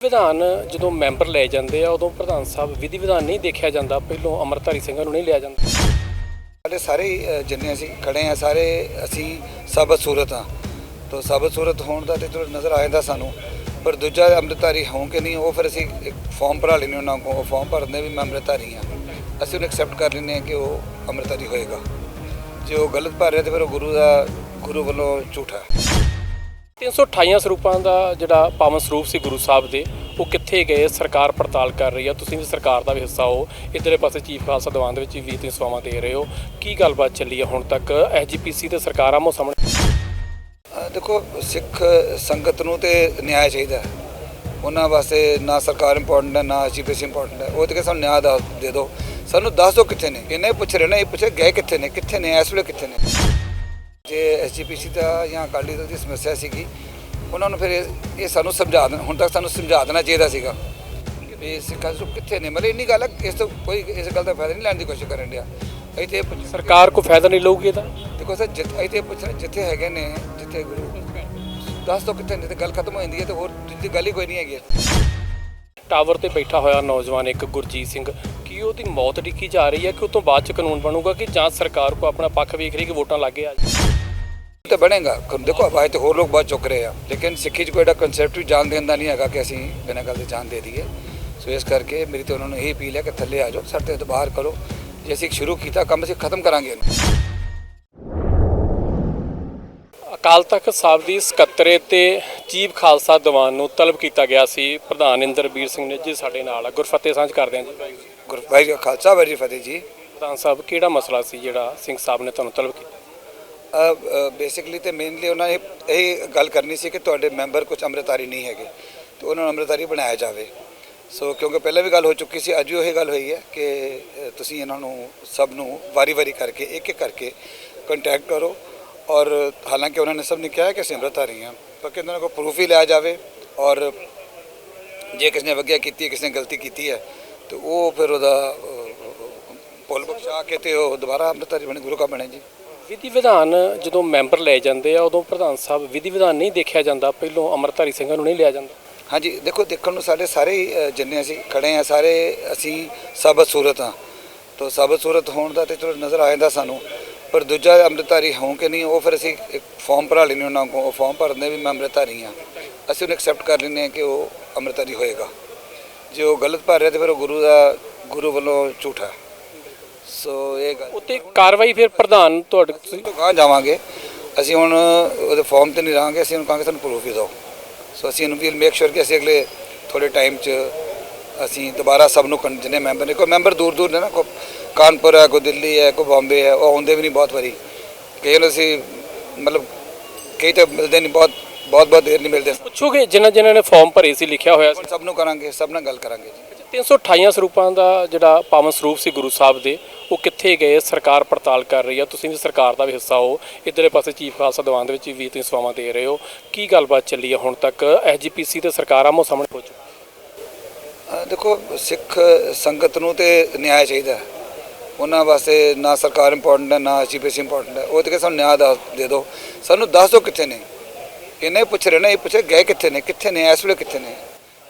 ਵਿਧਾਨ ਜਦੋਂ ਮੈਂਬਰ ਲਏ ਜਾਂਦੇ ਆ, ਉਦੋਂ ਪ੍ਰਧਾਨ ਸਾਹਿਬ ਵਿਧੀ ਵਿਧਾਨ ਨਹੀਂ ਦੇਖਿਆ ਜਾਂਦਾ, ਪਹਿਲੋਂ ਅਮਰਧਾਰੀ ਸਿੰਘਾਂ ਨੂੰ ਨਹੀਂ ਲਿਆ ਜਾਂਦਾ। ਸਾਡੇ ਸਾਰੇ ਜਿੰਨੇ ਅਸੀਂ ਖੜੇ ਆ, ਸਾਰੇ ਅਸੀਂ ਸਾਬਤ ਸੂਰਤ ਆ। ਤਾਂ ਸਾਬਤ ਸੂਰਤ ਹੋਣ ਦਾ ਤੇ ਚਲੋ ਨਜ਼ਰ ਆ ਜਾਂਦਾ ਸਾਨੂੰ, ਪਰ ਦੂਜਾ ਅੰਮ੍ਰਿਤਧਾਰੀ ਹੋਂ ਕਿ ਨਹੀਂ, ਉਹ ਫਿਰ ਅਸੀਂ ਇੱਕ ਫਾਰਮ ਭਰਾ ਲੈਂਦੇ ਉਹਨਾਂ ਕੋਲ, ਉਹ ਫਾਰਮ ਭਰਦੇ ਵੀ ਮੈਂ ਅੰਮ੍ਰਿਤਧਾਰੀ ਆ। ਅਸੀਂ ਉਹਨੂੰ ਐਕਸੈਪਟ ਕਰ ਲੈਂਦੇ ਹਾਂ ਕਿ ਉਹ ਅੰਮ੍ਰਿਤਧਾਰੀ ਹੋਏਗਾ। ਜੇ ਉਹ ਗਲਤ ਭਰ ਰਿਹਾ ਤੇ ਫਿਰ ਉਹ ਗੁਰੂ ਦਾ, ਗੁਰੂ ਵੱਲੋਂ ਝੂਠਾ। ਹੈ 328 ਸਰੂਪਾਂ ਦਾ ਜਿਹੜਾ ਪਾਵਨ ਸਰੂਪ ਸੀ ਗੁਰੂ ਸਾਹਿਬ ਦੇ, ਉਹ ਕਿੱਥੇ ਗਏ, ਸਰਕਾਰ ਪੜਤਾਲ ਕਰ ਰਹੀ ਆ। ਤੁਸੀਂ ਵੀ ਸਰਕਾਰ ਦਾ ਵੀ ਹਿੱਸਾ ਹੋ। ਇਧਰਲੇ ਪਾਸੇ ਚੀਫ ਖਾਲਸਾ ਦੀਵਾਨ ਦੇ ਵਿੱਚ ਵੀ 20 ਸੇਵਾਵਾਂ ਦੇ ਰਹੇ ਹੋ। ਕੀ ਗੱਲਬਾਤ ਚੱਲੀ ਆ ਹੁਣ ਤੱਕ? ਐਸਜੀਪੀਸੀ ਤੇ ਸਰਕਾਰ ਆਮੋ ਸਾਹਮਣੇ। ਦੇਖੋ, ਸਿੱਖ ਸੰਗਤ ਨੂੰ ਤੇ ਨਿਆਂ ਚਾਹੀਦਾ ਉਹਨਾਂ ਵਾਸਤੇ ਨਾ ਸਰਕਾਰ ਇੰਪੋਰਟੈਂਟ ਹੈ, ਨਾ ਜੀਪੀਸੀ ਇੰਪੋਰਟੈਂਟ ਹੈ। ਉਹ ਤੇ ਕਿ ਸਾਨੂੰ ਨਿਆਂ ਦਾ ਦੇ ਦਿਓ। ਸਾਨੂੰ ਦੱਸ ਦਿਓ ਕਿੱਥੇ ਨੇ। ਇਹਨੇ ਪੁੱਛ ਰਹੇ ਨੇ, ਇਹ ਪੁੱਛੇ ਗਏ ਕਿੱਥੇ ਨੇ ਕਿੱਥੇ ਨੇ, ਇਸ ਵੇਲੇ ਕਿੱਥੇ ਨੇ? ਜੇ ਐਸਜੀਪੀਸੀ ਦਾ ਜਾਂ ਅਕਾਲੀ ਦਲ ਦੀ ਸਮੱਸਿਆ ਸੀਗੀ ਉਹਨਾਂ ਨੂੰ ਫਿਰ ਇਹ ਸਾਨੂੰ ਸਮਝਾ ਦੇਣ ਹੁਣ ਤੱਕ ਸਾਨੂੰ ਸਮਝਾ ਦੇਣਾ ਚਾਹੀਦਾ ਸੀਗਾ ਵੀ ਸਿੱਖਾਂ ਨੂੰ ਕਿੱਥੇ ਨੇ। ਮਤਲਬ ਇੰਨੀ ਗੱਲ ਹੈ ਇਸ ਤੋਂ ਕੋਈ ਇਸ ਗੱਲ ਦਾ ਫਾਇਦਾ ਨਹੀਂ ਲੈਣ ਦੀ ਕੋਸ਼ਿਸ਼ ਕਰਨ ਡਿਆ। ਤੇ ਪੁੱਛ- ਸਰਕਾਰ ਕੋ ਫਾਇਦਾ ਨਹੀਂ ਲਊਗੀ ਇਹਦਾ ਦੇਖੋ ਸਰ ਜਿੱਥੇ ਤੇ ਇਹ ਪੁੱਛਣਾ ਜਿੱਥੇ ਹੈਗੇ ਨੇ ਜਿੱਥੇ ਗੁਰੂ ਦੱਸ ਤੋਂ ਕਿੱਥੇ ਨੇ ਤੇ ਗੱਲ ਖਤਮ ਹੋ ਜਾਂਦੀ ਹੈ ਤੇ ਹੋਰ ਦੂਜੀ ਗੱਲ ਹੀ ਕੋਈ ਨਹੀਂ ਹੈਗੀ। ਟਾਵਰ ਤੇ ਬੈਠਾ ਹੋਇਆ ਨੌਜਵਾਨ ਇੱਕ ਗੁਰਜੀਤ ਸਿੰਘ ਕੀ ਉਹਦੀ ਮੌਤ ਡਿੱਕੀ ਜਾ ਰਹੀ ਹੈ ਕਿ ਉਹ ਤੋਂ ਬਾਅਦ ਚ ਕਾਨੂੰਨ ਬਣੂਗਾ ਕਿ ਜਾਂ ਸਰਕਾਰ ਕੋ ਆਪਣਾ ਪੱਖ ਵੇਖ ਰਹੀ ਕਿ ਵੋਟਾਂ ਲੱਗੇ ਆ ਤੇ ਬਣੇਗਾ। ਦੇਖੋ ਆਵਾਜ਼ ਤੇ ਹੋਰ ਲੋਕ ਬਹੁਤ ਚੁੱਕ ਰਹੇ ਆ। ਲੇਕਿਨ ਸਿੱਖੀ 'ਚ ਕੋਈ ਐਡਾ ਕਨਸੈਪਟ ਵੀ ਜਾਣ ਦੇਣ ਦਾ ਨਹੀਂ ਹੈਗਾ ਕਿ ਅਸੀਂ ਬਿਨਾਂ ਗੱਲ ਦੇ ਜਾਣ ਦੇ ਦਈਏ। ਸੋ ਇਸ ਕਰਕੇ ਮੇਰੀ ਤੇ ਉਹਨਾਂ ਨੂੰ ਇਹ ਅਪੀਲ ਹੈ ਕਿ ਥੱਲੇ ਆ ਜਾਓ ਸਾਡੇ ਤੇ ਇਤਬਾਰ ਕਰੋ। ਜੇ ਅਸੀਂ ਸ਼ੁਰੂ ਕੀਤਾ ਕੰਮ ਅਸੀਂ ਖਤਮ ਕਰਾਂਗੇ। ਅਕਾਲ ਤਖਤ ਸਾਹਿਬ ਦੀ ਸਕੱਤਰੇ ਤੇ ਚੀਫ ਖਾਲਸਾ ਦੀਵਾਨ ਨੂੰ ਤਲਬ ਕੀਤਾ ਗਿਆ ਸੀ ਪ੍ਰਧਾਨ ਇੰਦਰਬੀਰ ਸਿੰਘ ਨੇ। ਜੀ ਸਾਡੇ ਨਾਲ ਆ। ਗੁਰਫਤਿਹ ਸਾਂਝ ਕਰਦੇ ਹਾਂ ਜੀ। ਕਾ ਖਾਲਸਾ ਕੀ ਫਤਿਹ ਜੀ। ਪ੍ਰਧਾਨ ਸਾਹਿਬ ਕਿਹੜਾ ਮਸਲਾ ਸੀ ਜਿਹੜਾ ਸਿੰਘ ਸਾਹਿਬ ਨੇ ਤੁਹਾਨੂੰ ਤਲਬ ਕੀਤਾ? ਬੇਸਿਕਲੀ ਤੇ ਮੇਨਲੀ ਉਹਨਾਂ ਨੇ ਇਹ ਗੱਲ ਕਰਨੀ ਸੀ ਕਿ ਤੁਹਾਡੇ ਮੈਂਬਰ ਕੁਝ ਅੰਮ੍ਰਿਤਧਾਰੀ ਨਹੀਂ ਹੈਗੇ ਤੇ ਉਹਨਾਂ ਨੂੰ ਅੰਮ੍ਰਿਤਧਾਰੀ ਬਣਾਇਆ ਜਾਵੇ ਸੋ ਕਿਉਂਕਿ ਪਹਿਲਾਂ ਵੀ ਗੱਲ ਹੋ ਚੁੱਕੀ ਸੀ ਅੱਜ ਵੀ ਉਹੀ ਗੱਲ ਹੋਈ ਹੈ ਕਿ ਤੁਸੀਂ ਇਹਨਾਂ ਨੂੰ ਸਭ ਨੂੰ ਵਾਰੀ-ਵਾਰੀ ਕਰਕੇ ਇੱਕ ਇੱਕ ਕਰਕੇ ਕੰਟੈਕਟ ਕਰੋ ਔਰ ਹਾਲਾਂਕਿ ਉਹਨਾਂ ਨੇ ਸਭ ਨੇ ਕਿਹਾ ਕਿ ਅਸੀਂ ਅੰਮ੍ਰਿਤਧਾਰੀ ਹਾਂ ਪਰ ਕਿ ਉਹਨਾਂ ਕੋਲ ਪ੍ਰੂਫ ਹੀ ਲਿਆ ਜਾਵੇ ਔਰ ਜੇ ਕਿਸੇ ਨੇ ਵਗਿਆ ਕੀਤੀ ਹੈ ਕਿਸੇ ਨੇ ਗਲਤੀ ਕੀਤੀ ਹੈ ਤੇ ਉਹ ਫਿਰ ਉਹਦਾ ਪੋਲ ਭੁੱਲ ਬਖਸ਼ਾ ਕੇ ਤੇ ਉਹ ਦੁਬਾਰਾ ਅੰਮ੍ਰਿਤਧਾਰੀ ਬਣੇ ਗੁਰੂ ਕਾ ਬਣੇ ਜੀ ਵਿਧੀ ਵਿਧਾਨ ਜਦੋਂ ਮੈਂਬਰ ਲੈ ਜਾਂਦੇ ਆ ਉਦੋਂ ਪ੍ਰਧਾਨ ਸਾਹਿਬ ਵਿਧੀ ਵਿਧਾਨ ਨਹੀਂ ਦੇਖਿਆ ਜਾਂਦਾ ਪਹਿਲੋਂ ਅਮਰਧਾਰੀ ਸਿੰਘਾਂ ਨੂੰ ਨਹੀਂ ਲਿਆ ਜਾਂਦਾ। ਹਾਂਜੀ ਦੇਖੋ ਦੇਖਣ ਨੂੰ ਸਾਡੇ ਸਾਰੇ ਹੀ, ਜਿੰਨੇ ਅਸੀਂ ਖੜੇ ਆ ਸਾਰੇ ਅਸੀਂ ਸਬਤ ਸੂਰਤ ਆ। ਤਾਂ ਸਬਤ ਸੂਰਤ ਹੋਣ ਦਾ ਤੇ ਚਲੋ ਨਜ਼ਰ ਆ ਜਾਂਦਾ ਸਾਨੂੰ ਪਰ ਦੂਜਾ ਅੰਮ੍ਰਿਤਧਾਰੀ ਹੋਂ ਕਿ ਨਹੀਂ ਉਹ ਫਿਰ ਅਸੀਂ ਇੱਕ ਫਾਰਮ ਭਰਾ ਲੈਂਦੇ ਉਹਨਾਂ ਕੋਲ ਉਹ ਫਾਰਮ ਭਰਦੇ ਵੀ ਮੈਂ ਅੰਮ੍ਰਿਤਧਾਰੀ ਆ। ਅਸੀਂ ਉਹਨੂੰ ਐਕਸੈਪਟ ਕਰ ਲੈਂਦੇ ਹਾਂ ਕਿ ਉਹ ਅੰਮ੍ਰਿਤਧਾਰੀ ਹੋਏਗਾ। ਜੇ ਉਹ ਗਲਤ ਭਰ ਰਿਹਾ ਤੇ ਫਿਰ ਉਹ ਗੁਰੂ ਦਾ ਗੁਰੂ ਵੱਲੋਂ ਝੂਠਾ। ਹੈ। ਸੋ ਇਹ ਗੱਲ। ਉੱਤੇ ਕਾਰਵਾਈ ਫਿਰ ਪ੍ਰਧਾਨ ਤੁਹਾਡੇ ਤੁਸੀਂ? ਤੋਂ ਜਾਵਾਂਗੇ। ਅਸੀਂ ਹੁਣ ਉਹਦੇ ਫਾਰਮ ਤੇ ਨਹੀਂ ਰਹਾਂਗੇ ਅਸੀਂ ਉਹਨੂੰ ਕਹਾਂਗੇ ਸਾਨੂੰ ਪ੍ਰੂਫ ਹੀ ਦਿਓ। ਸੋ ਅਸੀਂ ਇਹਨੂੰ ਵੀਲ ਮੇਕ ਸ਼ੋਰ ਕਿ ਅਸੀਂ ਅਗਲੇ ਥੋੜੇ ਟਾਈਮ 'ਚ ਅਸੀਂ ਦੁਬਾਰਾ ਸਭ ਨੂੰ ਜਿੰਨੇ ਮੈਂਬਰ ਨੇ ਕੋਈ ਮੈਂਬਰ ਦੂਰ ਦੂਰ ਨੇ ਨਾ ਕੋਈ ਕਾਨਪੁਰ ਹੈ ਕੋਈ ਦਿੱਲੀ ਹੈ ਕੋਈ ਬੰਬੇ ਹੈ ਉਹ ਆਉਂਦੇ ਵੀ ਨਹੀਂ ਬਹੁਤ ਵਾਰੀ। ਕਈ ਨੂੰ ਅਸੀਂ ਮਤਲਬ ਕਈ ਤਾਂ ਮਿਲਦੇ ਨਹੀਂ ਬਹੁਤ ਬਹੁਤ ਬਹੁਤ ਦੇਰ ਨਹੀਂ ਮਿਲਦੇ। ਪੁੱਛੋਗੇ ਜਿਨ੍ਹਾਂ ਜਿਨ੍ਹਾਂ ਨੇ ਫਾਰਮ ਭਰੇ ਸੀ ਲਿਖਿਆ ਹੋਇਆ ਸੀ? ਹੁਣ ਸਭ ਨੂੰ ਕਰਾਂਗੇ ਸਭ ਨਾਲ ਗੱਲ ਕਰਾਂਗੇ ਜੀ। 328 ਸਰੂਪਾਂ ਦਾ ਜਿਹੜਾ ਪਾਵਨ ਸਰੂਪ ਸੀ ਗੁਰੂ ਸਾਹਿਬ ਦੇ ਉਹ ਕਿੱਥੇ ਗਏ ਸਰਕਾਰ ਪੜਤਾਲ ਕਰ ਰਹੀ ਆ। ਤੁਸੀਂ ਵੀ ਸਰਕਾਰ ਦਾ ਵੀ ਹਿੱਸਾ ਹੋ। ਇਧਰਲੇ ਪਾਸੇ ਚੀਫ ਖਾਲਸਾ ਦੀਵਾਨ ਦੇ ਵਿੱਚ ਵੀ 20 ਸੇਵਾਵਾਂ ਦੇ ਰਹੇ ਹੋ। ਕੀ ਗੱਲਬਾਤ ਚੱਲੀ ਆ ਹੁਣ ਤੱਕ? ਐਸਜੀਪੀਸੀ ਤੇ ਸਰਕਾਰ ਆਮੋ ਸਾਹਮਣੇ ਹੋ ਚੁੱਕੀ। ਅ, ਦੇਖੋ ਸਿੱਖ ਸੰਗਤ ਨੂੰ ਤੇ ਨਿਆਂ ਚਾਹੀਦਾ। ਉਹਨਾਂ ਵਾਸਤੇ ਨਾ ਸਰਕਾਰ ਇੰਪੋਰਟੈਂਟ ਹੈ ਨਾ ਜੀਪੀਸੀ ਇੰਪੋਰਟੈਂਟ ਹੈ। ਉਹ ਤੇ ਕਿ ਸਾਨੂੰ ਨਿਆਂ ਦਾ ਦੇ ਦਿਓ। ਸਾਨੂੰ ਦੱਸ ਦਿਓ ਕਿੱਥੇ ਨੇ। ਇਹਨੇ ਪੁੱਛ ਰਹੇ ਨੇ ਇਹ ਪੁੱਛੇ ਗਏ ਕਿੱਥੇ ਨੇ ਕਿੱਥੇ ਨੇ ਇਸ ਵੇਲੇ ਕਿੱਥੇ ਨੇ।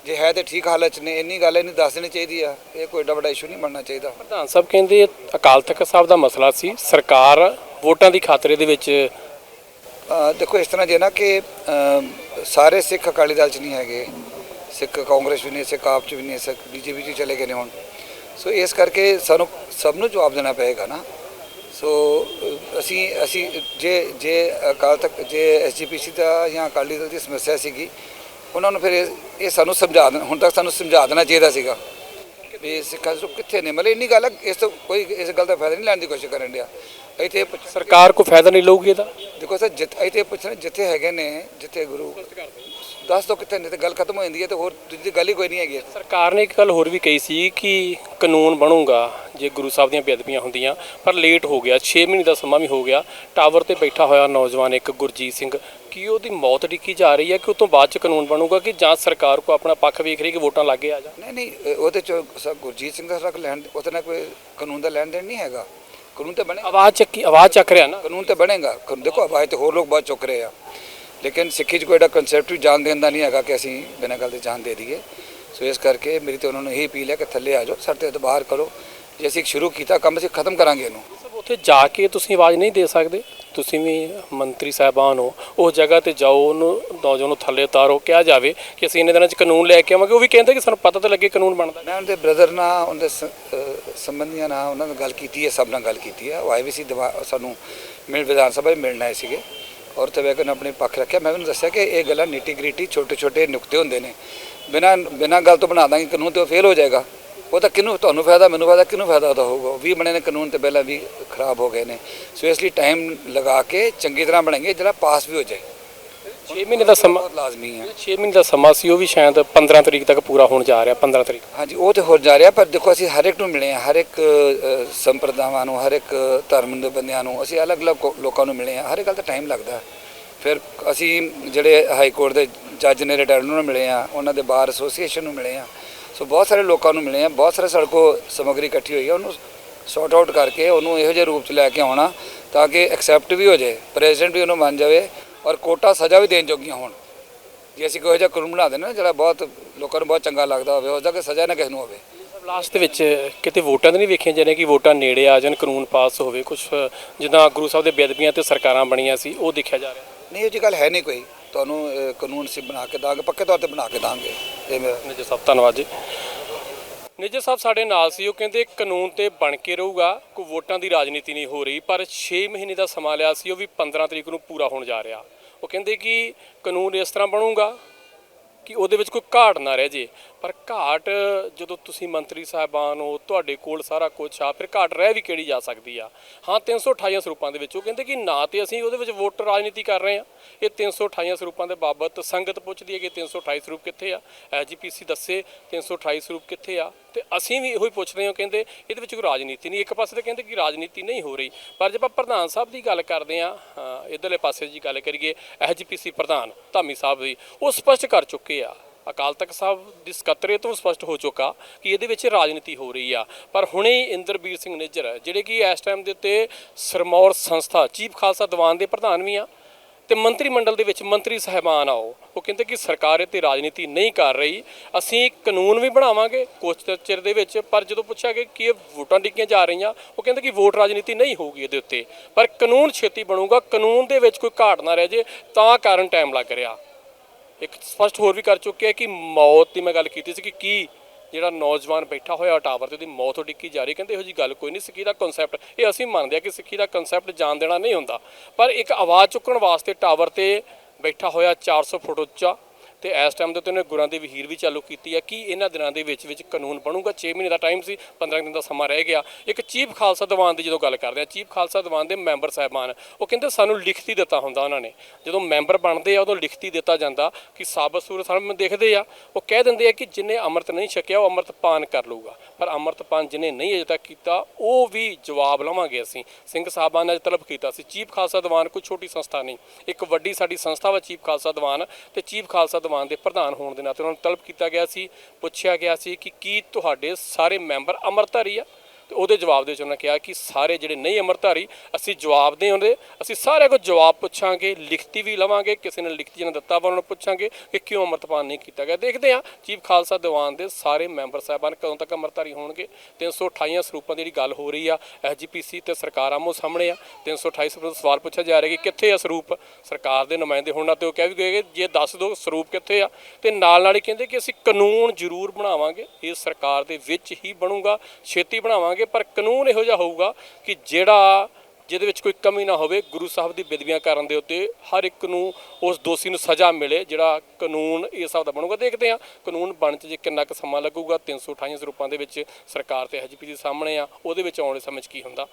ਜੇ ਹੈ ਤੇ ਠੀਕ ਹਾਲਤ 'ਚ ਨੇ ਇੰਨੀ ਗੱਲ ਇਹਨੂੰ ਦੱਸ ਦੇਣੀ ਚਾਹੀਦੀ ਆ ਇਹ ਕੋਈ ਏਡਾ ਵੱਡਾ ਇਸ਼ੂ ਨਹੀਂ ਬਣਨਾ ਚਾਹੀਦਾ। ਪ੍ਰਧਾਨ ਸਾਹਿਬ ਕਹਿੰਦੇ ਅਕਾਲ ਤਖਤ ਸਾਹਿਬ ਦਾ ਮਸਲਾ ਸੀ ਸਰਕਾਰ ਵੋਟਾਂ ਦੀ ਖਾਤਰੇ ਦੇ ਵਿੱਚ ਦੇਖੋ ਇਸ ਤਰ੍ਹਾਂ ਜੇ ਨਾ ਕਿ ਸਾਰੇ ਸਿੱਖ ਅਕਾਲੀ ਦਲ 'ਚ ਨਹੀਂ ਹੈਗੇ ਸਿੱਖ ਕਾਂਗਰਸ ਵੀ ਨਹੀਂ ਸਿੱਖ ਆਪ 'ਚ ਵੀ ਨਹੀਂ ਸਿੱਖ ਬੀਜੇਪੀ 'ਚ ਚਲੇ ਗਏ ਨੇ ਹੁਣ। ਸੋ ਇਸ ਕਰਕੇ ਸਾਨੂੰ ਸਭ ਨੂੰ ਜਵਾਬ ਦੇਣਾ ਪਏਗਾ ਨਾ। ਸੋ ਅਸੀਂ ਅਸੀਂ ਜੇ ਜੇ ਅਕਾਲ ਤੱਕ ਜੇ ਐਸਜੀਪੀਸੀ ਦਾ ਜਾਂ ਅਕਾਲੀ ਦਲ ਦੀ ਸਮੱਸਿਆ ਸੀਗੀ ਉਹਨਾਂ ਨੂੰ ਫਿਰ ਇਹ ਇਹ ਸਾਨੂੰ ਸਮਝਾ ਦੇਣ ਹੁਣ ਤੱਕ ਸਾਨੂੰ ਸਮਝਾ ਦੇਣਾ ਚਾਹੀਦਾ ਸੀਗਾ। ਵੀ ਸਿੱਖਾਂ ਨੂੰ ਕਿੱਥੇ ਨੇ? ਮਤਲਬ ਇੰਨੀ ਗੱਲ ਹੈ ਇਸ ਤੋਂ ਕੋਈ ਇਸ ਗੱਲ ਦਾ ਫਾਇਦਾ ਨਹੀਂ ਲੈਣ ਦੀ ਕੋਸ਼ਿਸ਼ ਕਰਨ ਡਿਆ। ਇੱਥੇ ਪੁੱਛ- ਸਰਕਾਰ ਕੋ ਫਾਇਦਾ ਨਹੀਂ ਲਊਗੀ ਇਹਦਾ? ਦੇਖੋ ਸਰ ਜਿੱਥੇ ਤੇ ਪੁੱਛਣਾ ਜਿੱਥੇ ਹੈਗੇ ਨੇ ਜਿੱਥੇ ਗੁਰੂ ਦੱਸ ਦੋ ਕਿੱਥੇ ਨੇ ਤੇ ਗੱਲ ਖਤਮ ਹੋ ਜਾਂਦੀ ਹੈ ਤੇ ਹੋਰ ਦੂਜੀ ਗੱਲ ਹੀ ਕੋਈ ਨਹੀਂ ਹੈਗੀ। ਸਰਕਾਰ ਨੇ ਇੱਕ ਗੱਲ ਹੋਰ ਵੀ ਕਹੀ ਸੀ ਕਿ ਕਾਨੂੰਨ ਬਣੂਗਾ ਜੇ ਗੁਰੂ ਸਾਹਿਬ ਦੀਆਂ ਬੇਅਦਬੀਆਂ ਹੁੰਦੀਆਂ ਪਰ ਲੇਟ ਹੋ ਗਿਆ 6 ਮਹੀਨੇ ਦਾ ਸਮਾਂ ਵੀ ਹੋ ਗਿਆ ਟਾਵਰ ਤੇ ਬੈਠਾ ਹੋਇਆ ਨੌਜਵਾਨ ਇੱਕ ਗੁਰਜੀਤ ਸਿੰਘ ਕੀ ਉਹਦੀ ਮੌਤ ਡਿੱਕੀ ਜਾ ਰਹੀ ਹੈ ਕਿ ਉਹ ਤੋਂ ਬਾਅਦ ਚ ਕਾਨੂੰਨ ਬਣੂਗਾ ਕਿ ਜਾਂ ਸਰਕਾਰ ਕੋ ਆਪਣਾ ਪੱਖ ਵੇਖ ਰਹੀ ਕਿ ਵੋਟਾਂ ਲੱਗੇ ਆ ਜਾ ਨਹੀਂ ਨਹੀਂ ਉਹਦੇ ਚ ਸਰ ਗੁਰਜੀਤ ਸਿੰਘ ਦਾ ਰੱਖ ਲੈਣ ਉਹਦੇ ਨਾਲ ਕੋਈ ਕਾਨੂੰਨ ਦਾ ਲੈਣ ਦੇਣ ਨਹੀਂ ਹੈਗਾ। ਕਾਨੂੰਨ ਤੇ ਬਣੇ ਆਵਾਜ਼ ਚੱਕੀ ਆਵਾਜ਼ ਚੱਕ ਰਿਹਾ ਨਾ? ਕਾਨੂੰਨ ਤੇ ਬਣੇਗਾ। ਦੇਖੋ ਆਵਾਜ਼ ਤੇ ਹੋਰ ਲੋਕ ਬਹੁਤ ਚੁੱਕ ਰਹੇ ਆ। ਲੇਕਿਨ ਸਿੱਖੀ 'ਚ ਕੋਈ ਏਡਾ ਕਨਸੈਪਟ ਵੀ ਜਾਣ ਦੇਣ ਦਾ ਨਹੀਂ ਹੈਗਾ ਕਿ ਅਸੀਂ ਬਿਨਾਂ ਗੱਲ ਦੇ ਜਾਣ ਦੇ ਦਈਏ। ਸੋ ਇਸ ਕਰਕੇ ਮੇਰੀ ਤੇ ਉਹਨਾਂ ਨੂੰ ਇਹ ਅਪੀਲ ਹੈ ਕਿ ਥੱਲੇ ਆ ਜਾਓ ਸਾਡੇ ਤੇ ਇਤਬਾਰ ਕਰੋ। ਜੇ ਅਸੀਂ ਸ਼ੁਰੂ ਕੀਤਾ ਕੰਮ ਅਸੀਂ ਖਤਮ ਕਰਾਂਗੇ ਇਹਨੂੰ। ਸਭ ਉੱਥੇ ਜਾ ਕੇ ਤੁਸੀਂ ਆਵਾਜ਼ ਨਹੀਂ ਦੇ ਸਕਦੇ? ਤੁਸੀਂ ਵੀ ਮੰਤਰੀ ਸਾਹਿਬਾਨ ਹੋ ਉਸ ਜਗ੍ਹਾ ਤੇ ਜਾਓ, ਉਹਨੂੰ ਨੌਜਵਾਨ ਨੂੰ ਥੱਲੇ ਉਤਾਰੋ, ਕਿਹਾ ਜਾਵੇ ਕਿ ਅਸੀਂ ਇੰਨੇ ਦਿਨਾਂ 'ਚ ਕਾਨੂੰਨ ਲੈ ਕੇ ਆਵਾਂਗੇ, ਉਹ ਵੀ ਕਹਿੰਦੇ ਕਿ ਸਾਨੂੰ ਪਤਾ ਤਾਂ ਲੱਗੇ ਕਾਨੂੰਨ ਬਣਦਾ। ਮੈਂ ਉਹਦੇ ਬ੍ਰਦਰ ਨਾਲ, ਉਹਦੇ ਸ- ਸੰਬੰਧੀਆਂ ਨਾਲ ਉਹਨਾਂ ਨਾਲ ਗੱਲ ਕੀਤੀ ਹੈ, ਸਭ ਨਾਲ ਗੱਲ ਕੀਤੀ ਹੈ। ਉਹ ਆਏ ਵੀ ਸੀ, ਦਵਾ, ਸਾਨੂੰ ਮਿਲ, ਵਿਧਾਨ ਸਭਾ ਵਿੱਚ ਮਿਲਣ ਆਏ ਸੀਗੇ। ਔਰ ਤੇ ਵੇ ਕੇ ਆਪਣੇ ਪੱਖ ਰੱਖਿਆ। ਮੈਂ ਉਹਨੂੰ ਦੱਸਿਆ ਕਿ ਇਹ ਗੱਲਾਂ ਨੀਟੀ ਗ੍ਰਿਟੀ ਛੋਟੇ ਛੋਟੇ ਨੁਕਤੇ ਹੁੰਦੇ ਨੇ। ਬਿਨਾਂ ਬਿਨਾਂ ਗੱਲ ਤੋਂ ਬਣਾ ਦਾਂਗੇ ਕਾਨੂੰਨ ਤੇ ਉਹ ਫੇਲ ਹੋ ਜਾਏਗਾ। ਉਹ ਤਾਂ ਕਿਹਨੂੰ ਤੁਹਾਨੂੰ ਫਾਇਦਾ ਮੈਨੂੰ ਫਾਇਦਾ ਕਿਹਨੂੰ ਫਾਇਦਾ ਉਹਦਾ ਹੋਊਗਾ? 20 ਬਣੇ ਨੇ ਕਾਨੂੰਨ ਤੇ ਪਹਿਲਾਂ ਵੀ ਖਰਾਬ ਹੋ ਗਏ ਨੇ। ਸੋ ਇਸ ਲਈ ਟਾਈਮ ਲਗਾ ਕੇ ਚੰਗੀ ਤਰ੍ਹਾਂ ਬਣਾਏਗੇ ਜਿਹੜਾ ਪਾਸ ਵੀ ਹੋ ਜਾਏ। 6 ਮਹੀਨੇ ਦਾ ਸਮਾਂ ਲਾਜ਼ਮੀ ਹੈ। 6 ਮਹੀਨੇ ਦਾ ਸਮਾਂ ਸੀ ਉਹ ਵੀ ਸ਼ਾਇਦ 15 ਤਰੀਕ ਤੱਕ ਪੂਰਾ ਹੋਣ ਜਾ ਰਿਹਾ 15 ਤਰੀਕ। ਹਾਂਜੀ ਉਹ ਤੇ ਹੋਰ ਜਾ ਰਿਹਾ ਪਰ ਦੇਖੋ ਅਸੀਂ ਹਰ ਇੱਕ ਨੂੰ ਮਿਲੇ ਹਾਂ ਹਰ ਇੱਕ ਸੰਪਰਦਾਵਾਂ ਨੂੰ ਹਰ ਇੱਕ ਧਰਮ ਦੇ ਬੰਦਿਆਂ ਨੂੰ ਅਸੀਂ ਅਲੱਗ-ਅਲੱਗ ਲੋਕਾਂ ਨੂੰ ਮਿਲੇ ਹਾਂ ਹਰ ਇੱਕ ਗੱਲ ਤਾਂ ਟਾਈਮ ਲੱਗਦਾ ਹੈ। ਫਿਰ ਅਸੀਂ ਜਿਹੜੇ ਹਾਈ ਕੋਰਟ ਦੇ ਜੱਜ ਨੇ ਰਿਟਾਇਰ ਨੂੰ ਮਿਲੇ ਹਾਂ ਉਹਨਾਂ ਦੇ ਬਾਰ ਐਸੋਸੀਏਸ਼ਨ ਨੂੰ ਮਿਲੇ ਹਾਂ। ਸੋ ਬਹੁਤ ਸਾਰੇ ਲੋਕਾਂ ਨੂੰ ਮਿਲੇ ਹਾਂ ਬਹੁਤ ਸਾਰੇ ਸਾਡੇ ਕੋਲ ਸਮੱਗਰੀ ਇਕੱਠੀ ਹੋਈ ਹੈ ਉਹਨੂੰ ਸੌਟ ਆਊਟ ਕਰਕੇ ਉਹਨੂੰ ਇਹੋ ਜਿਹੇ ਰੂਪ 'ਚ ਲੈ ਕੇ ਆਉਣਾ ਤਾਂ ਕਿ ਐਕਸੈਪਟ ਵੀ ਹੋ ਜਾਏ ਪ੍ਰੈਜ਼ੀਡੈਂਟ ਵੀ ਉਹਨੂੰ ਮੰਨ ਜਾਵੇ ਔਰ ਕੋਟਾ ਸਜ਼ਾ ਵੀ ਦੇਣ ਜੋਗੀਆਂ ਹੋਣ। ਜੇ ਅਸੀਂ ਕੋਈ ਜਿਹਾ ਕਾਨੂੰਨ ਬਣਾ ਦੇਣਾ ਜਿਹੜਾ ਬਹੁਤ ਲੋਕਾਂ ਨੂੰ ਬਹੁਤ ਚੰਗਾ ਲੱਗਦਾ ਹੋਵੇ ਉਸ ਦਾ ਕਿ ਸਜ਼ਾ ਨਾ ਕਿਸੇ ਨੂੰ ਹੋਵੇ। ਲਾਸਟ ਦੇ ਵਿੱਚ ਕਿਤੇ ਵੋਟਾਂ ਤਾਂ ਨਹੀਂ ਵੇਖੀਆਂ ਜਾ ਰਹੀਆਂ ਕਿ ਵੋਟਾਂ ਨੇੜੇ ਆ ਜਾਣ ਕਾਨੂੰਨ ਪਾਸ ਹੋਵੇ ਕੁਝ ਜਿੱਦਾਂ ਗੁਰੂ ਸਾਹਿਬ ਦੇ ਬੇਦਬੀਆਂ ਤੇ ਸਰਕਾਰਾਂ ਬਣੀਆਂ ਸੀ ਉਹ ਦੇਖਿਆ ਜਾ ਰਿਹਾ। ਨਹੀਂ ਇਹ ਜੀ ਗੱਲ ਹੈ ਨਹੀਂ ਕੋਈ। ਤੁਹਾਨੂੰ ਕਾਨੂੰਨ ਅਸੀਂ ਬਣਾ ਕੇ ਦਾਂਗੇ, ਪੱਕੇ ਤੌਰ ਤੇ ਬਣਾ ਕੇ ਦਾਂਗੇ। ਇਹ ਮੇਰਾ ਨਿੱਜਰ ਸਾਹਿਬ, ਧੰਨਵਾਦ ਜੀ। ਨਿੱਜਰ ਸਾਹਿਬ, ਸਾਡੇ ਨਾਲ ਸੀ, ਉਹ ਕਹਿੰਦੇ ਕਾਨੂੰਨ ਤੇ ਬਣ ਕੇ ਰਹੂਗਾ, ਕੋਈ ਵੋਟਾਂ ਦੀ ਰਾਜਨੀਤੀ ਨਹੀਂ ਹੋ ਰਹੀ, ਪਰ 6 ਮਹੀਨੇ ਦਾ ਸਮਾਂ ਲਿਆ ਸੀ, ਉਹ ਵੀ 15 ਤਰੀਕ ਨੂੰ ਪੂਰਾ ਹੋਣ ਜਾ ਰਿਹਾ। ਉਹ ਕਹਿੰਦੇ ਕਿ ਕਾਨੂੰਨ ਇਸ ਤਰ੍ਹਾਂ ਬਣੂਗਾ ਕਿ ਉਹਦੇ ਵਿੱਚ ਕੋਈ ਘਾਟ ਨਾ ਰਹਿ ਜੇ। ਪਰ ਘਾਟ ਜਦੋਂ ਤੁਸੀਂ ਮੰਤਰੀ ਸਾਹਿਬਾਨ ਹੋ, ਤੁਹਾਡੇ ਕੋਲ ਸਾਰਾ ਕੁਝ ਆ, ਫਿਰ ਘਾਟ ਰਹਿ ਵੀ ਕਿਹੜੀ ਜਾ ਸਕਦੀ ਆ? ਹਾਂ 328 ਸਰੂਪਾਂ ਦੇ ਵਿੱਚ ਉਹ ਕਹਿੰਦੇ ਕਿ ਨਾ ਤੇ ਅਸੀਂ ਉਹਦੇ ਵਿੱਚ ਵੋਟਰ ਰਾਜਨੀਤੀ ਕਰ ਰਹੇ ਆ। ਇਹ 328 ਸਰੂਪਾਂ ਦੇ ਬਾਬਤ ਸੰਗਤ ਪੁੱਛਦੀ ਹੈ ਕਿ 328 ਸਰੂਪ ਕਿੱਥੇ ਆ? ਐਜੀਪੀਸੀ ਦੱਸੇ 328 ਸਰੂਪ ਕਿੱਥੇ ਆ? ਤੇ ਅਸੀਂ ਵੀ ਇਹੋ ਹੀ ਪੁੱਛ ਰਹੇ ਹਾਂ ਕਹਿੰਦੇ ਇਹਦੇ ਵਿੱਚ ਕੋਈ ਰਾਜਨੀਤੀ ਨਹੀਂ, ਇੱਕ ਪਾਸੇ ਤਾਂ ਕਹਿੰਦੇ ਕਿ ਰਾਜਨੀਤੀ ਨਹੀਂ ਹੋ ਰਹੀ। ਪਰ ਜੇ ਆਪਾਂ ਪ੍ਰਧਾਨ ਸਾਹਿਬ ਦੀ ਗੱਲ ਕਰਦੇ ਆ ਇਧਰਲੇ ਪਾਸੇ ਜੀ ਗੱਲ ਕਰੀਏ ਐਜੀਪੀਸੀ ਪ੍ਰਧਾਨ ਧਾਮੀ ਸਾਹਿਬ ਦੀ ਉਹ ਸਪਸ਼ਟ ਕਰ ਚੁੱਕੇ ਆ। ਅਕਾਲ ਤਖਤ ਸਾਹਿਬ ਦੀ ਸਕੱਤਰੇ ਤੋਂ ਸਪਸ਼ਟ ਹੋ ਚੁੱਕਾ ਕਿ ਇਹਦੇ ਵਿੱਚ ਰਾਜਨੀਤੀ ਹੋ ਰਹੀ ਆ। ਪਰ ਹੁਣੇ ਇੰਦਰਬੀਰ ਸਿੰਘ ਨਿੱਜਰ, ਜਿਹੜੇ ਕਿ ਇਸ ਟਾਈਮ ਦੇ ਉੱਤੇ ਸਰਮੌਰ ਸੰਸਥਾ, ਚੀਫ ਖਾਲਸਾ ਦੀਵਾਨ ਦੇ ਪ੍ਰਧਾਨ ਵੀ ਆ ਤੇ ਮੰਤਰੀ ਮੰਡਲ ਦੇ ਵਿੱਚ ਮੰਤਰੀ ਸਾਹਿਬਾਨ ਆਓ। ਉਹ ਕਹਿੰਦੇ ਕਿ ਸਰਕਾਰ ਇਹ ਤੇ ਰਾਜਨੀਤੀ ਨਹੀਂ ਕਰ ਰਹੀ। ਅਸੀਂ ਕਾਨੂੰਨ ਵੀ ਬਣਾਵਾਂਗੇ ਕੁਝ ਚਿਰ ਦੇ ਵਿੱਚ, ਪਰ ਜਦੋਂ ਪੁੱਛਿਆ ਗਿਆ ਕਿ ਇਹ ਵੋਟਾਂ ਡਿੱਗੀਆਂ ਜਾ ਰਹੀਆਂ, ਉਹ ਕਹਿੰਦੇ ਕਿ ਵੋਟ ਰਾਜਨੀਤੀ ਨਹੀਂ ਹੋਊਗੀ ਇਹਦੇ ਉੱਤੇ। ਪਰ ਕਾਨੂੰਨ ਛੇਤੀ ਬਣੂਗਾ, ਕਾਨੂੰਨ ਦੇ ਵਿੱਚ ਕੋਈ ਘਾਟ ਨਾ ਰਹਿ ਜੇ, ਤਾਂ ਕਾਰਨ ਟਾਈਮ ਲੱਗ ਰਿਹਾ। ਇੱਕ ਸਪਸ਼ਟ ਹੋਰ ਵੀ ਕਰ ਚੁੱਕਿਆ ਕਿ ਮੌਤ ਦੀ ਮੈਂ ਗੱਲ ਕੀਤੀ ਸੀ ਕਿ ਕੀ ਜਿਹੜਾ ਨੌਜਵਾਨ ਬੈਠਾ ਹੋਇਆ ਟਾਵਰ ਤੇ ਉਹਦੀ ਮੌਤ ਹੋ ਡਿੱਕੀ ਜਾ ਰਹੀ ਕਹਿੰਦੇ ਇਹੋ ਜੀ ਗੱਲ ਕੋਈ ਨਹੀਂ, ਸਿੱਖੀ ਦਾ ਕਨਸੈਪਟ ਇਹ ਅਸੀਂ ਮੰਨਦੇ ਆ ਕਿ ਸਿੱਖੀ ਦਾ ਕਨਸੈਪਟ ਜਾਣ ਦੇਣਾ ਨਹੀਂ ਹੁੰਦਾ। ਪਰ ਇੱਕ ਆਵਾਜ਼ ਚੁੱਕਣ ਵਾਸਤੇ ਟਾਵਰ ਤੇ ਬੈਠਾ ਹੋਇਆ 400 ਫੁੱਟ ਉੱਚਾ ਤੇ ਇਸ ਟਾਈਮ ਦੇ ਉੱਤੇ ਉਹਨੇ ਗੁਰਾਂ ਦੀ ਵਹੀਰ ਵੀ ਚਾਲੂ ਕੀਤੀ ਹੈ। ਕਿ ਇਹਨਾਂ ਦਿਨਾਂ ਦੇ ਵਿੱਚ ਵਿੱਚ ਕਾਨੂੰਨ ਬਣੂਗਾ? 6 ਮਹੀਨੇ ਦਾ ਟਾਈਮ ਸੀ 15 ਦਿਨ ਦਾ ਸਮਾਂ ਰਹਿ ਗਿਆ। ਇੱਕ ਚੀਫ ਖਾਲਸਾ ਦੀਵਾਨ ਦੀ ਜਦੋਂ ਗੱਲ ਕਰਦੇ ਆ ਚੀਫ ਖਾਲਸਾ ਦੀਵਾਨ ਦੇ ਮੈਂਬਰ ਸਾਹਿਬਾਨ, ਉਹ ਕਹਿੰਦੇ ਸਾਨੂੰ ਲਿਖਤੀ ਦਿੱਤਾ ਹੁੰਦਾ ਉਹਨਾਂ ਨੇ। ਜਦੋਂ ਮੈਂਬਰ ਬਣਦੇ ਆ, ਉਦੋਂ ਲਿਖਤੀ ਦਿੱਤਾ ਜਾਂਦਾ ਕਿ ਸਾਬਤ ਸੂਰਤ ਸਾਹਮਣੇ ਦੇਖਦੇ ਆ। ਉਹ ਕਹਿ ਦਿੰਦੇ ਆ ਕਿ ਜਿਨੇ ਅੰਮ੍ਰਿਤ ਨਹੀਂ ਛਕਿਆ, ਉਹ ਅੰਮ੍ਰਿਤ ਪਾਨ ਕਰ ਲਊਗਾ। ਪਰ ਅੰਮ੍ਰਿਤ ਪਾਨ ਜਿਨੇ ਨਹੀਂ ਅਜੇ ਤੱਕ ਕੀਤਾ, ਉਹ ਵੀ ਜਵਾਬ ਲਵਾਂਗੇ ਅਸੀਂ। ਸਿੰਘ ਸਾਹਿਬਾਨ ਨੇ ਅੱਜ ਤਲਬ ਕੀਤਾ ਸੀ, ਚੀਫ ਖਾਲਸਾ ਦੀਵਾਨ ਕੋਈ ਛੋਟੀ ਸੰਸਥਾ ਨਹੀਂ। ਇੱਕ ਵੱਡੀ ਸਾਡੀ ਸੰਸਥਾ ਵਾ ਚੀਫ ਖਾਲਸਾ ਦੀਵਾਨ, ਤੇ ਚੀਫ ਖਾਲਸਾ ਦੀਵਾਨ ਦੇ ਪ੍ਰਧਾਨ ਹੋਣ ਦੇ ਨਾਤੇ ਉਹਨਾਂ ਨੂੰ ਤਲਬ ਕੀਤਾ ਗਿਆ ਸੀ, ਪੁੱਛਿਆ ਗਿਆ ਸੀ ਕਿ ਕੀ ਤੁਹਾਡੇ ਸਾਰੇ ਮੈਂਬਰ ਅੰਮ੍ਰਿਤਧਾਰੀ ਆ? ਤੇ ਉਹਦੇ ਜਵਾਬ ਦੇ ਵਿੱਚ ਉਹਨਾਂ ਕਿਹਾ ਕਿ ਸਾਰੇ ਜਿਹੜੇ ਨਹੀਂ ਅੰਮ੍ਰਿਤਧਾਰੀ ਅਸੀਂ ਜਵਾਬ ਦੇ ਹੁੰਦੇ ਅਸੀਂ ਸਾਰਿਆਂ ਕੋਲ ਜਵਾਬ ਪੁੱਛਾਂਗੇ, ਲਿਖਤੀ ਵੀ ਲਵਾਂਗੇ, ਕਿਸੇ ਨੇ ਲਿਖਤੀ ਜਨ ਦਿੱਤਾ ਵਾ ਉਹਨਾਂ ਨੂੰ ਪੁੱਛਾਂਗੇ ਕਿ ਕਿਉਂ ਅੰਮ੍ਰਿਤਪਾਨ ਨਹੀਂ ਕੀਤਾ ਗਿਆ। ਦੇਖਦੇ ਹਾਂ, ਚੀਫ ਖਾਲਸਾ ਦੀਵਾਨ ਦੇ ਸਾਰੇ ਮੈਂਬਰ ਸਾਹਿਬਾਨ ਕਦੋਂ ਤੱਕ ਅੰਮ੍ਰਿਤਧਾਰੀ ਹੋਣਗੇ। 328 ਸਰੂਪਾਂ ਦੀ ਜਿਹੜੀ ਗੱਲ ਹੋ ਰਹੀ ਆ ਐਸਜੀਪੀਸੀ ਤੇ ਸਰਕਾਰ ਆਮੋ ਸਾਹਮਣੇ ਆ। 328 ਸਰੂਪ ਸਵਾਲ ਪੁੱਛਿਆ ਜਾ ਰਿਹਾ ਕਿ ਕਿੱਥੇ ਆ ਸਰੂਪ? ਸਰਕਾਰ ਦੇ ਨੁਮਾਇੰਦੇ ਹੋਣ ਤੇ ਉਹ ਕਹਿ ਵੀ ਗਏ ਕਿ ਜੇ ਦੱਸ ਦਿਓ ਸਰੂਪ ਕਿੱਥੇ ਆ। ਤੇ ਨਾਲ ਨਾਲ ਹੀ ਕਹਿੰਦੇ ਕਿ ਅਸੀਂ ਕਾਨੂੰਨ ਜ਼ਰੂਰ ਬਣਾਵਾਂਗੇ, ਇਹ ਸਰਕਾਰ ਦੇ ਵਿੱਚ ਹੀ ਬਣੂਗਾ, ਛੇਤੀ ਬਣਾਵਾਂਗੇ। ਪਰ ਕਾਨੂੰਨ ਇਹੋ ਜਿਹਾ ਹੋਊਗਾ ਕਿ ਜਿਹੜਾ ਜਿਹਦੇ ਵਿੱਚ ਕੋਈ ਕਮੀ ਨਾ ਹੋਵੇ, ਗੁਰੂ ਸਾਹਿਬ ਦੀ ਬਿਦਵੀਆਂ ਕਰਨ ਦੇ ਉੱਤੇ ਹਰ ਇੱਕ ਨੂੰ ਉਸ ਦੋਸ਼ੀ ਨੂੰ ਸਜ਼ਾ ਮਿਲੇ, ਜਿਹੜਾ ਕਾਨੂੰਨ ਇਸ ਹਿਸਾਬ ਦਾ ਬਣੂਗਾ। ਦੇਖਦੇ ਹਾਂ, ਕਾਨੂੰਨ ਬਣ ਚ ਜੇ ਕਿੰਨਾ ਕੁ ਸਮਾਂ ਲੱਗੂਗਾ 328 ਸਰੂਪਾਂ ਦੇ ਵਿੱਚ ਸਰਕਾਰ ਤੇ ਐਜੀਪੀ ਦੇ ਸਾਹਮਣੇ ਆ, ਉਹਦੇ ਵਿੱਚ ਆਉਣ ਵਾਲੇ ਸਮੇਂ 'ਚ ਕੀ ਹੁੰਦਾ?